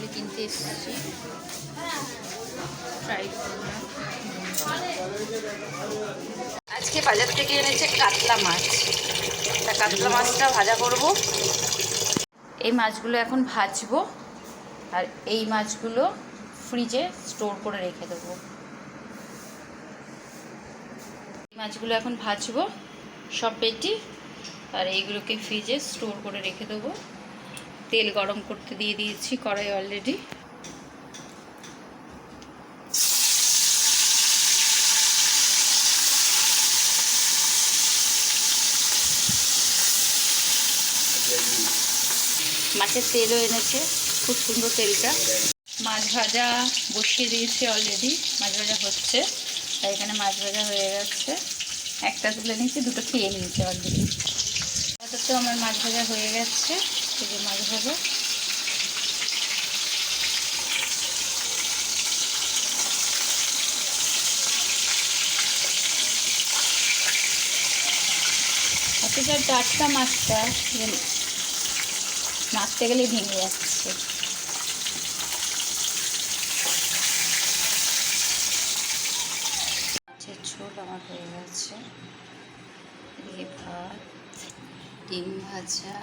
রুমালি কিনতে এসেছি। ট্রাই আজকে বাজার থেকে এনেছে কাতলা মাছ। তা কাতলা মাছটা ভাজা করব। এই মাছগুলো এখন ভাজবো। আর এই মাছগুলো ফ্রিজে স্টোর করে রেখে দেবো। এই মাছগুলো এখন ভাজবো। সব পেটি। আর এইগুলোকে ফ্রিজে স্টোর করে রেখে দেবো। তেল গরম করতে দিয়ে দিয়েছি কড়াই অলরেডি মাছের তেলও এনেছে, খুব সুন্দর তেলটা। মাছ ভাজা বসিয়ে দিয়েছি অলরেডি মাছ ভাজা হচ্ছে। তাই এখানে মাছ ভাজা হয়ে গেছে। একটা তুলে নিয়েছি, দুটো খেয়ে নিয়েছি অলরেডি তো আমার মাছ ভাজা হয়ে গেছে। যে মাছ ভাজা। অথচ টাটকা মাছটা মারতে গেলে ভেঙে যাচ্ছে। মাছের ঝোল আমার হয়ে গেছে। দিয়ে ভাত ডিম ভাজা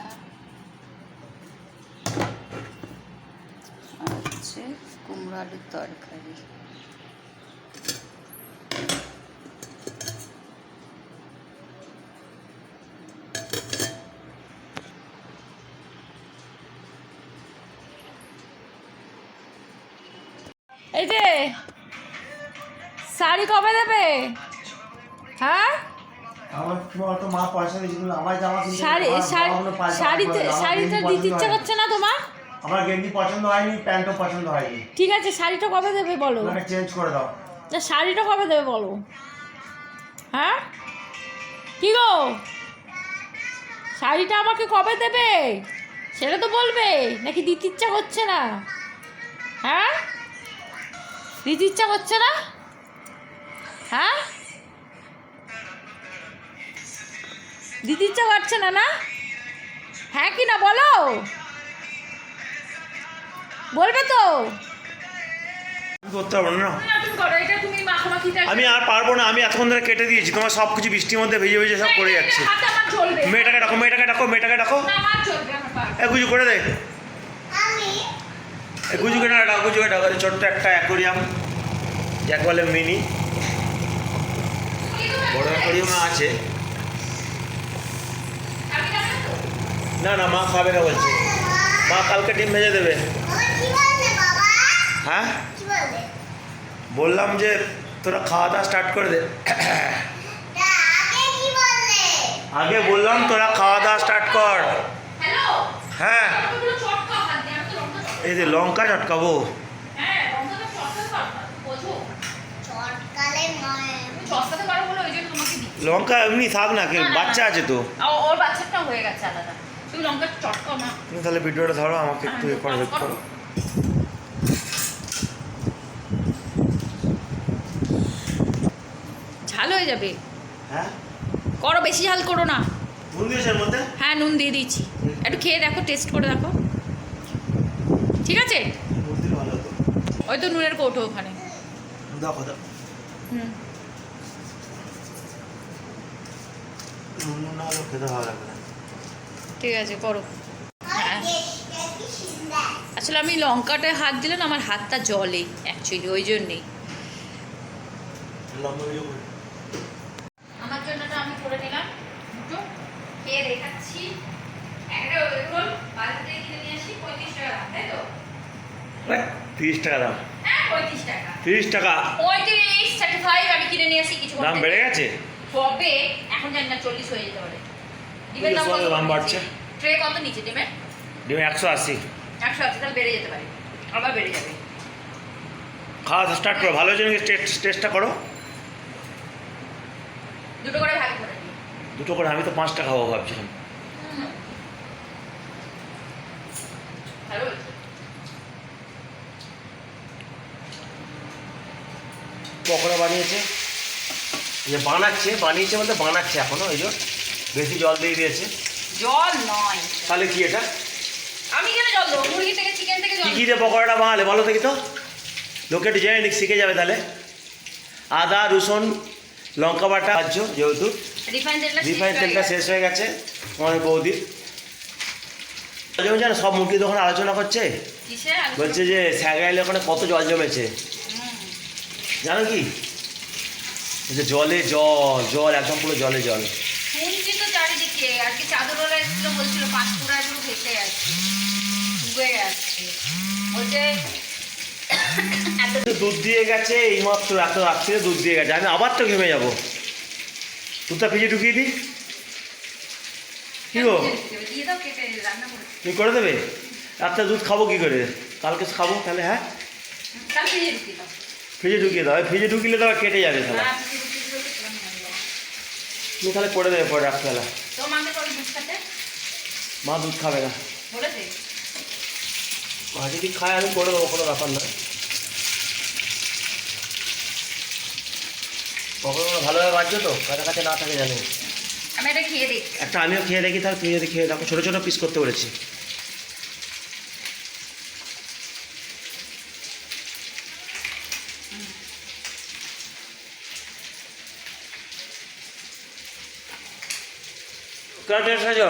আর হচ্ছে কুমড়ো আলুর তরকারি। এই যে শাড়ি কবে দেবে? হ্যাঁ? তো শাড়ি শাড়ি শাড়িটা গেঞ্জি দিতে ইচ্ছে করছে না তোমার। আমার গেঞ্জি পছন্দ হয়নি প্যান্টও পছন্দ হয়নি। ঠিক আছে শাড়িটা কবে দেবে বলো? আমাকে চেঞ্জ করে দাও। না শাড়িটা কবে দেবে বলো? হ্যাঁ? কি গো? শাড়িটা আমাকে কবে দেবে? সেটা তো বলবে নাকি দিতে ইচ্ছা করছে না? হ্যাঁ? দিতে ইচ্ছা করছে না? হ্যাঁ? দিতে ইচ্ছা করছে না না? হ্যাঁ কি না বলো? বলবে তো। আমি করতে পারব না তুমি করো এটা তুমি মাখামাখিটা আমি আর পারব না আমি এতক্ষণ ধরে কেটে দিয়েছি তোমার সব কিছু বৃষ্টির মধ্যে ভেজে ভেজে সব করে যাচ্ছে। মেয়েটাকে ডাকো মেয়েটাকে ডাকো মেয়েটাকে ডাকো। গুজু করে দে। গুজুকে না ডাকো গুজুকে ডাকো ছোট্ট একটা অ্যাকোরিয়াম। যাকে বলে মিনি। বড় অ্যাকোরিয়াম আছে? না না মা খাবে না বলছে। মা কালকে ডিম ভেজে দেবে। হ্যাঁ? বললাম যে তোরা খাওয়া দাওয়া স্টার্ট করে দে। আগে বললাম তোরা খাওয়া দাওয়া স্টার্ট কর। হ্যাঁ। এই যে লঙ্কা চটকাবো। লঙ্কা এমনি থাক না কি বাচ্চা আছে তো। ওর বাচ্চাটাও হয়ে। গেছে আলাদা তুমি লঙ্কা চটকাও না তুমি তাহলে ভিডিওটা ধরো আমাকে একটু হেল্প করো। ঝাল হয়ে যাবে। হ্যাঁ? করো বেশি ঝাল করো না। নুন দিয়েছে মধ্যে? হ্যাঁ নুন দিয়ে দিয়েছি একটু খেয়ে দেখো টেস্ট করে দেখো। ঠিক আছে? ওই তো নুনের কৌটো ওখানে। হুম। ঠিক আছে করো। হ্যাঁ। আসলে আমি লঙ্কাটায় হাত দিলে না আমার হাতটা জলে অ্যাকচুয়ালি ওই জন্যেই লঙ্কা ভিডিও করে আমার জন্যটা আমি করে নিলাম দুটো খেয়ে দেখাচ্ছি। একটা রোল বাজার থেকে কিনে নিয়ে আসি পঁয়ত্রিশ টাকা দাম তাই তো? তিরিশ টাকা দাম। হ্যাঁ পঁয়ত্রিশ টাকা। তিরিশ টাকা। পঁয়ত্রিশ থার্টি ফাইভ আমি কিনে নিয়ে আসি কিছু দাম বেড়ে গেছে? কবে? এখন জানি না চল্লিশ হয়ে যেতে পারে। ডিমের দাম কত দাম বাড়ছে। ট্রে কত নিচে ডিমের ডিম একশো আশি। একশো আশি তাহলে বেড়ে যেতে পারে। আবার বেড়ে যাবে। খাওয়া স্টার্ট করো। ভালো জন্য টেস্টটা করো। দুটো করে ভাগ করে। দুটো করে আমি তো পাঁচটা খাব ভাবছিলাম। পকোড়া বানিয়েছে। যে বানাচ্ছে বানিয়েছে বলতে বানাচ্ছে এখনও ওই জন্য বেশি জল দিয়ে দিয়েছে। জল নয়। তাহলে কি এটা? আমি কেন জল দেবো? মুরগি থেকে চিকেন থেকে জল কি কী দিয়ে পকোড়াটা বানালে বলো দেখি তো? লোকে একটু জেনে নিক শিখে যাবে তাহলে। আদা রসুন লঙ্কা বাটা রাজ্য যেহেতু রিফাইন তেলটা শেষ হয়ে গেছে আমার বৌদির যেমন জানো সব মুরগির দোকানে আলোচনা করছে বলছে যে স্যাগাইলে ওখানে কত জল জমেছে। জানো কি? জলে জল জল একদম পুরো জলে জল। শুনছি তো চারিদিকে আজকে চাদরওয়ালা এসেছিল বলছিল পাঁচপুরা পুরো ভেসে যাচ্ছে ডুবে যাচ্ছে বলছে দুধ দিয়ে গেছে এইমাত্র এত রাত্রিরে দুধ দিয়ে গেছে। আমি আবার তো ঘেমে যাব। দুধটা ফ্রিজে ঢুকিয়ে দিই। কি গো? তুমি করে দেবে? রাত্রে দুধ খাব কী করে? কালকে খাব তাহলে হ্যাঁ? ফ্রিজে ঢুকিয়ে দাও। ফ্রিজে দাও ঢুকিলে তো আবার কেটে যাবে তাহলে? তুমি তাহলে করে দেবে পরে রাত্রেবেলা। মা দুধ খাবে না। মা যদি খায় আমি করে দেবো কোনো ব্যাপার না কখনো ভালোভাবে বাজছো তো? কাছে কাছে না থাকে জানি। আমি এটা খেয়ে দেখি। একটা আমিও খেয়ে দেখি তাহলে তুমি যদি খেয়ে দেখো। ছোটো ছোটো পিস করতে বলেছি। কেন টেস্ট আছে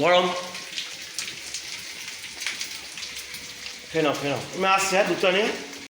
গরম। খেয়ে নাও খেয়ে নাও। আমি আসছি হ্যাঁ দুধটা নিয়ে।